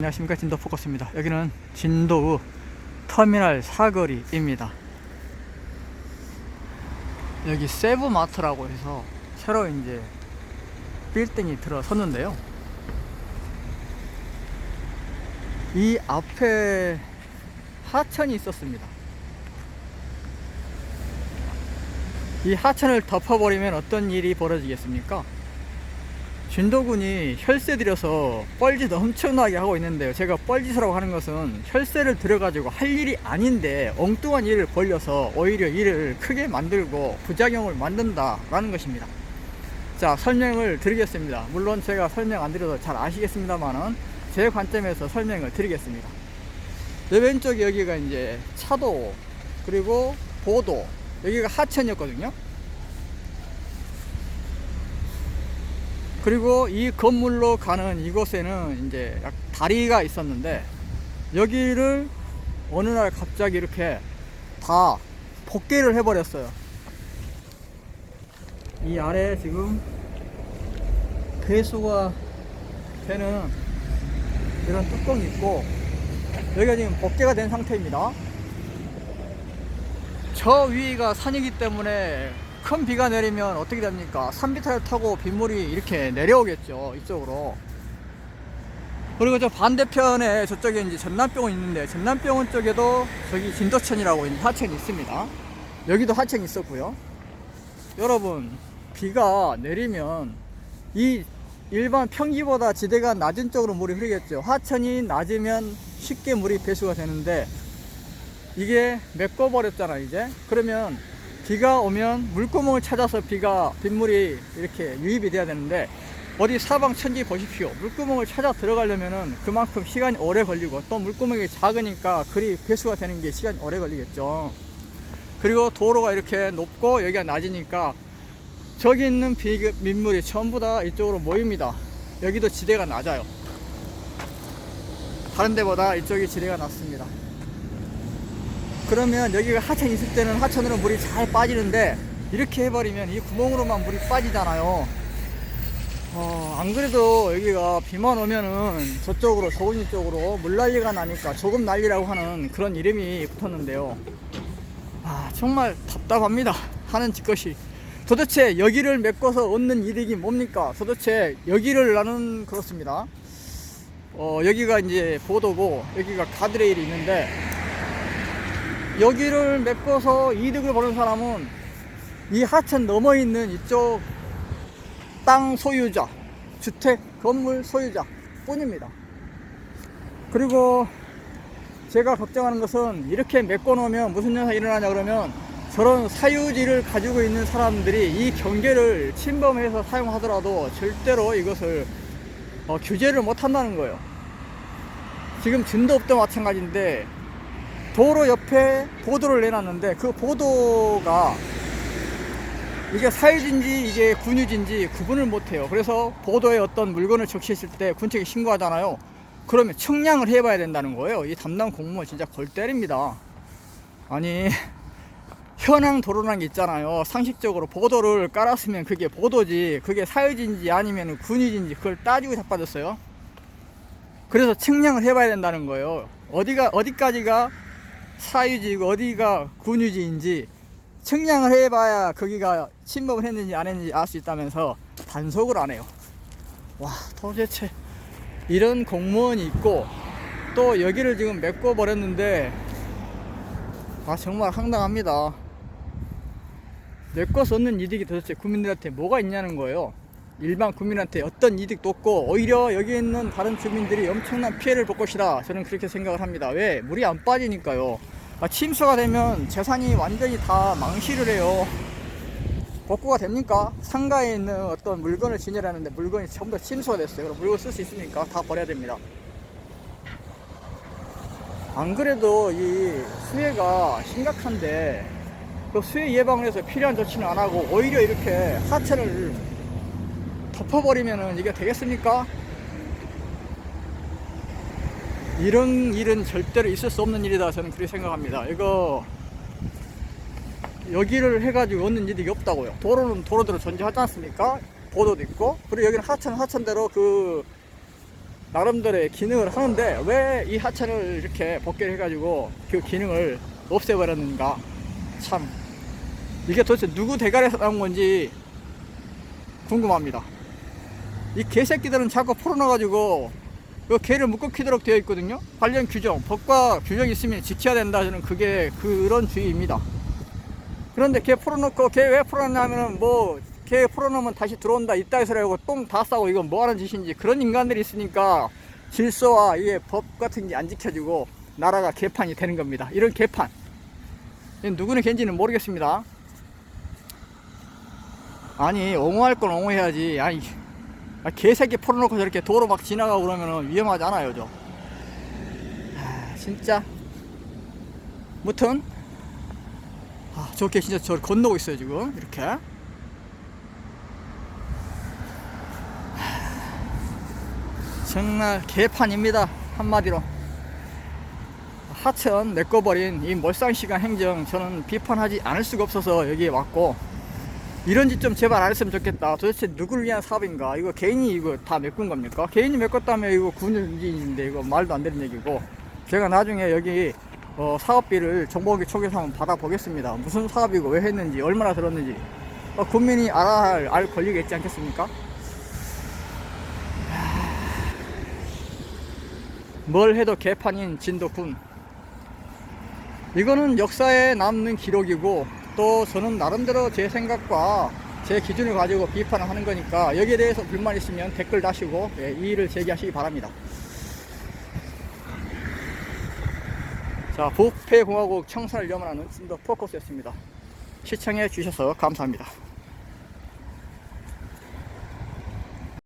안녕하십니까 진도 포커스입니다. 여기는 진도의 터미널 사거리입니다. 여기 세브마트라고 해서 새로 이제 빌딩이 들어섰는데요. 이 앞에 하천이 있었습니다. 이 하천을 덮어버리면 어떤 일이 벌어지겠습니까? 진도군이 혈세 들여서 뻘짓 엄청나게 하고 있는데요. 제가 뻘짓이라고 하는 것은 혈세를 들여가지고 할 일이 아닌데 엉뚱한 일을 벌려서 오히려 일을 크게 만들고 부작용을 만든다라는 것입니다. 자, 설명을 드리겠습니다. 물론 제가 설명 안 드려도 잘 아시겠습니다만은 제 관점에서 설명을 드리겠습니다. 내 왼쪽 여기가 이제 차도 그리고 보도 여기가 하천이었거든요. 그리고 이 건물로 가는 이곳에는 이제 약 다리가 있었는데 여기를 어느 날 갑자기 이렇게 다 복개를 해버렸어요. 이 아래 지금 배수가 되는 이런 뚜껑이 있고 여기가 지금 복개가 된 상태입니다. 저 위가 산이기 때문에 큰 비가 내리면 어떻게 됩니까? 산비탈을 타고 빗물이 이렇게 내려오겠죠. 이쪽으로. 그리고 저 반대편에 저쪽에 이제 전남병원 있는데 전남병원 쪽에도 저기 진도천이라고 있는 하천이 있습니다. 여기도 하천이 있었고요. 여러분 비가 내리면 이 일반 평지보다 지대가 낮은 쪽으로 물이 흐르겠죠. 하천이 낮으면 쉽게 물이 배수가 되는데 이게 메꿔버렸잖아 이제. 그러면 비가 오면 물구멍을 찾아서 비가 빗물이 이렇게 유입이 돼야 되는데 어디 사방 천지 보십시오. 물구멍을 찾아 들어가려면은 그만큼 시간이 오래 걸리고 또 물구멍이 작으니까 그리 배수가 되는 게 시간이 오래 걸리겠죠. 그리고 도로가 이렇게 높고 여기가 낮으니까 저기 있는 비, 민물이 전부 다 이쪽으로 모입니다. 여기도 지대가 낮아요. 다른 데보다 이쪽이 지대가 낮습니다 그러면 여기가 하천이 있을 때는 하천으로 물이 잘 빠지는데 이렇게 해버리면 이 구멍으로만 물이 빠지잖아요. 어, 안 그래도 여기가 비만 오면은 저쪽으로 조금이 쪽으로 물난리가 나니까 조금 난리라고 하는 그런 이름이 붙었는데요. 아 정말 답답합니다. 하는 짓것이. 도대체 여기를 메꿔서 얻는 이득이 뭡니까? 도대체 여기를 나는 그렇습니다. 어, 여기가 이제 보도고 여기가 가드레일이 있는데 여기를 메꿔서 이득을 보는 사람은 이 하천 넘어 있는 이쪽 땅 소유자, 주택, 건물 소유자 뿐입니다. 그리고 제가 걱정하는 것은 이렇게 메꿔 놓으면 무슨 현상이 일어나냐 그러면 저런 사유지를 가지고 있는 사람들이 이 경계를 침범해서 사용하더라도 절대로 이것을 어, 규제를 못 한다는 거예요. 지금 진도업도 마찬가지인데 도로 옆에 보도를 내놨는데 그 보도가 이게 사유지인지 이게 군유지인지 구분을 못해요. 그래서 보도에 어떤 물건을 적시했을 때 군청에 신고하잖아요. 그러면 청량을 해봐야 된다는 거예요. 이 담당 공무원 진짜 골 때립니다. 아니 현황 도로라는 게 있잖아요. 상식적으로 보도를 깔았으면 그게 보도지 그게 사유지인지 아니면 군유지인지 그걸 따지고 자빠졌어요. 그래서 측량을 해봐야 된다는 거예요. 어디가 어디까지가 사유지고 어디가 군유지인지 측량을 해봐야 거기가 침범을 했는지 안 했는지 알 수 있다면서 단속을 안 해요. 와 도대체 이런 공무원이 있고 또 여기를 지금 메꿔 버렸는데 아 정말 황당합니다. 메꿔서 얻는 이득이 도대체 국민들한테 뭐가 있냐는 거예요. 일반 국민한테 어떤 이득도 없고 오히려 여기 있는 다른 주민들이 엄청난 피해를 볼 것이다. 저는 그렇게 생각을 합니다. 왜? 물이 안 빠지니까요. 아, 침수가 되면 재산이 완전히 다 망실을 해요. 복구가 됩니까? 상가에 있는 어떤 물건을 진열하는데 물건이 전부 다 침수가 됐어요. 그럼 물건 쓸 수 있습니까? 다 버려야 됩니다. 안 그래도 이 수해가 심각한데 그 수해 예방을 해서 필요한 조치는 안 하고 오히려 이렇게 하천을 덮어버리면은 이게 되겠습니까? 이런 일은 절대로 있을 수 없는 일이다 저는 그렇게 생각합니다. 이거 여기를 해가지고 얻는 이득이 없다고요. 도로는 도로대로 존재하지 않습니까? 보도도 있고. 그리고 여기는 하천 하천대로 그 나름대로의 기능을 하는데 왜 이 하천을 이렇게 복개를 해가지고 그 기능을 없애버렸는가? 참. 이게 도대체 누구 대가리에서 나온 건지 궁금합니다 이 개새끼들은 자꾸 풀어놔가지고 그 개를 묶어 키도록 되어 있거든요. 관련 규정 법과 규정이 있으면 지켜야 된다 저는 그게 그런 주의입니다. 그런데 개 풀어놓고 개 왜 풀어놨냐면은 뭐 개 풀어놓으면 다시 들어온다 소리 하고 똥 다 싸고 이건 뭐 하는 짓인지 그런 인간들이 있으니까 질서와 이게 법 같은 게 안 지켜지고 나라가 개판이 되는 겁니다. 이런 개판. 누구는 겐지는 모르겠습니다. 아니 옹호할 건 옹호해야지. 아니 아, 개새끼 풀어놓고 저렇게 도로 막 지나가고 그러면 위험하지 않아요 저. 아, 진짜. 무튼 아, 저렇게 진짜 저를 건너고 있어요 지금. 이렇게. 하, 정말 개판입니다 한마디로. 하천 내꺼버린 이 몰상시간 행정 저는 비판하지 않을 수가 없어서 여기에 왔고 이런 짓 좀 제발 안 했으면 좋겠다. 도대체 누구를 위한 사업인가? 이거 개인이 이거 다 메꾼 겁니까? 개인이 메꿨다면 이거 군인인데 이거 말도 안 되는 얘기고. 제가 나중에 여기 어, 사업비를 정보기 초기에서 한번 받아보겠습니다. 무슨 사업이고 왜 했는지 얼마나 들었는지. 어, 국민이 알아야 할, 알 권리가 있지 않겠습니까? 뭘 해도 개판인 진도군. 이거는 역사에 남는 기록이고 또 저는 나름대로 제 생각과 제 기준을 가지고 비판을 하는 거니까 여기에 대해서 불만 있으면 댓글 다시고 예, 이의를 제기하시기 바랍니다. 자, 부패공화국 청산을 염원하는 진도 포커스였습니다. 시청해 주셔서 감사합니다.